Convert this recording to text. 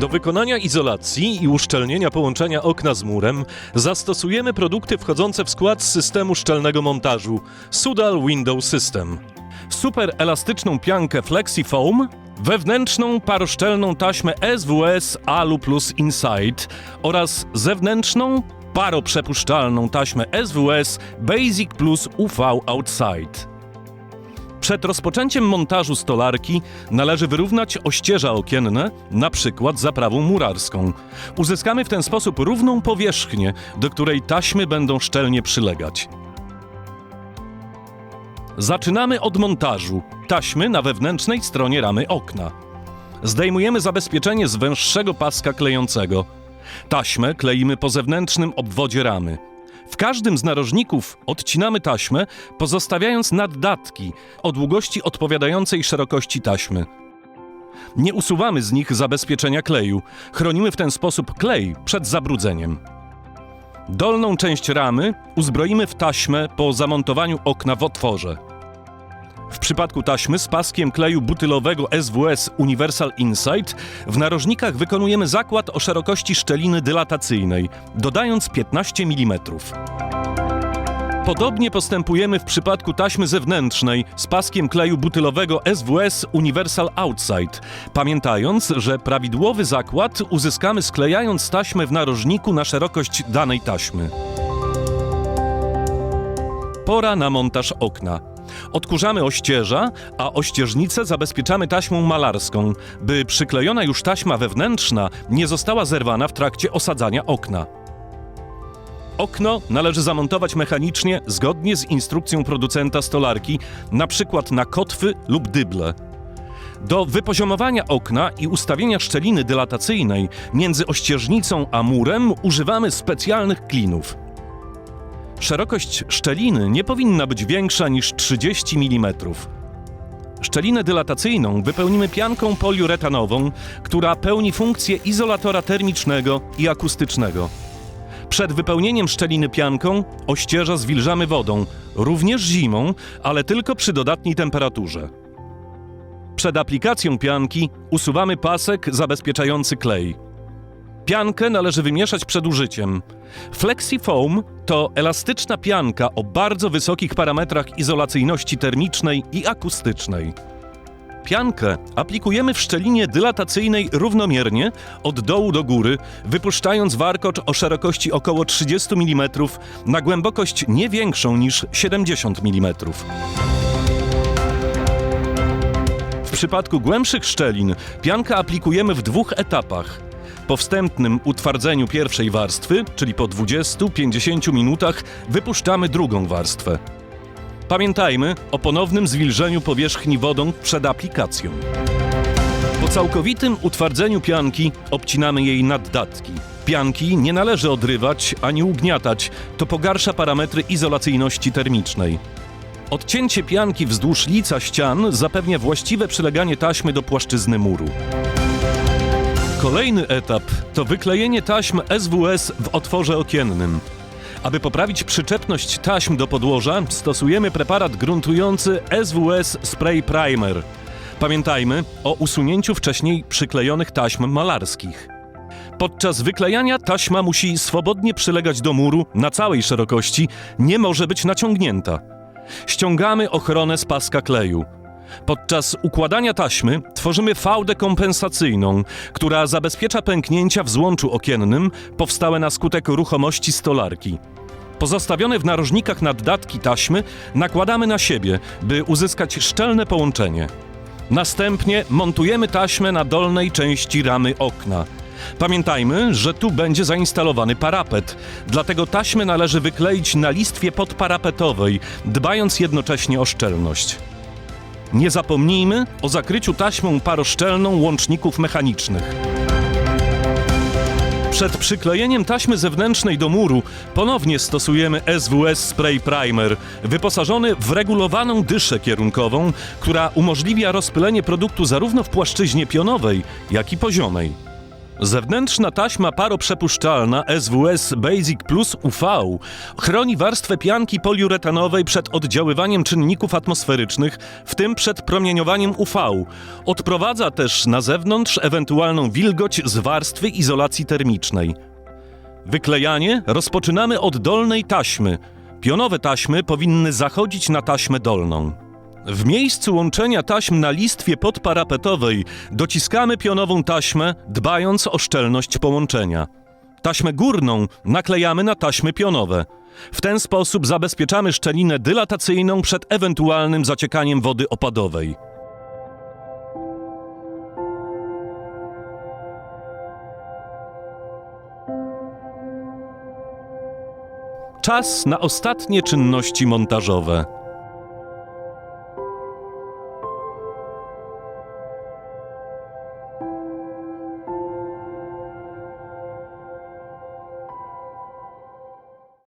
Do wykonania izolacji i uszczelnienia połączenia okna z murem zastosujemy produkty wchodzące w skład systemu szczelnego montażu Sudal Window System. Super elastyczną piankę FlexiFoam, wewnętrzną paroszczelną taśmę SWS Alu Plus Inside oraz zewnętrzną paroprzepuszczalną taśmę SWS Basic Plus UV Outside. Przed rozpoczęciem montażu stolarki należy wyrównać ościeża okienne, na przykład zaprawą murarską. Uzyskamy w ten sposób równą powierzchnię, do której taśmy będą szczelnie przylegać. Zaczynamy od montażu taśmy na wewnętrznej stronie ramy okna. Zdejmujemy zabezpieczenie z węższego paska klejącego. Taśmę kleimy po zewnętrznym obwodzie ramy. W każdym z narożników odcinamy taśmę, pozostawiając naddatki o długości odpowiadającej szerokości taśmy. Nie usuwamy z nich zabezpieczenia kleju. Chronimy w ten sposób klej przed zabrudzeniem. Dolną część ramy uzbroimy w taśmę po zamontowaniu okna w otworze. W przypadku taśmy z paskiem kleju butylowego SWS Universal Insight w narożnikach wykonujemy zakład o szerokości szczeliny dylatacyjnej, dodając 15 mm. Podobnie postępujemy w przypadku taśmy zewnętrznej z paskiem kleju butylowego SWS Universal Outside, pamiętając, że prawidłowy zakład uzyskamy sklejając taśmę w narożniku na szerokość danej taśmy. Pora na montaż okna. Odkurzamy ościeża, a ościeżnicę zabezpieczamy taśmą malarską, by przyklejona już taśma wewnętrzna nie została zerwana w trakcie osadzania okna. Okno należy zamontować mechanicznie zgodnie z instrukcją producenta stolarki, na przykład na kotwy lub dyble. Do wypoziomowania okna i ustawienia szczeliny dylatacyjnej między ościeżnicą a murem używamy specjalnych klinów. Szerokość szczeliny nie powinna być większa niż 30 mm. Szczelinę dylatacyjną wypełnimy pianką poliuretanową, która pełni funkcję izolatora termicznego i akustycznego. Przed wypełnieniem szczeliny pianką ościeża zwilżamy wodą, również zimą, ale tylko przy dodatniej temperaturze. Przed aplikacją pianki usuwamy pasek zabezpieczający klej. Piankę należy wymieszać przed użyciem. FlexiFoam to elastyczna pianka o bardzo wysokich parametrach izolacyjności termicznej i akustycznej. Piankę aplikujemy w szczelinie dylatacyjnej równomiernie od dołu do góry, wypuszczając warkocz o szerokości około 30 mm na głębokość nie większą niż 70 mm. W przypadku głębszych szczelin piankę aplikujemy w dwóch etapach. Po wstępnym utwardzeniu pierwszej warstwy, czyli po 20-50 minutach, wypuszczamy drugą warstwę. Pamiętajmy o ponownym zwilżeniu powierzchni wodą przed aplikacją. Po całkowitym utwardzeniu pianki obcinamy jej naddatki. Pianki nie należy odrywać ani ugniatać, to pogarsza parametry izolacyjności termicznej. Odcięcie pianki wzdłuż lica ścian zapewnia właściwe przyleganie taśmy do płaszczyzny muru. Kolejny etap to wyklejenie taśm SWS w otworze okiennym. Aby poprawić przyczepność taśm do podłoża, stosujemy preparat gruntujący SWS Spray Primer. Pamiętajmy o usunięciu wcześniej przyklejonych taśm malarskich. Podczas wyklejania taśma musi swobodnie przylegać do muru na całej szerokości, nie może być naciągnięta. Ściągamy ochronę z paska kleju. Podczas układania taśmy tworzymy fałdę kompensacyjną, która zabezpiecza pęknięcia w złączu okiennym powstałe na skutek ruchomości stolarki. Pozostawione w narożnikach naddatki taśmy nakładamy na siebie, by uzyskać szczelne połączenie. Następnie montujemy taśmę na dolnej części ramy okna. Pamiętajmy, że tu będzie zainstalowany parapet, dlatego taśmę należy wykleić na listwie podparapetowej, dbając jednocześnie o szczelność. Nie zapomnijmy o zakryciu taśmą paroszczelną łączników mechanicznych. Przed przyklejeniem taśmy zewnętrznej do muru ponownie stosujemy SWS Spray Primer, wyposażony w regulowaną dyszę kierunkową, która umożliwia rozpylenie produktu zarówno w płaszczyźnie pionowej, jak i poziomej. Zewnętrzna taśma paroprzepuszczalna SWS Basic Plus UV chroni warstwę pianki poliuretanowej przed oddziaływaniem czynników atmosferycznych, w tym przed promieniowaniem UV. Odprowadza też na zewnątrz ewentualną wilgoć z warstwy izolacji termicznej. Wyklejanie rozpoczynamy od dolnej taśmy. Pionowe taśmy powinny zachodzić na taśmę dolną. W miejscu łączenia taśm na listwie podparapetowej dociskamy pionową taśmę, dbając o szczelność połączenia. Taśmę górną naklejamy na taśmy pionowe. W ten sposób zabezpieczamy szczelinę dylatacyjną przed ewentualnym zaciekaniem wody opadowej. Czas na ostatnie czynności montażowe.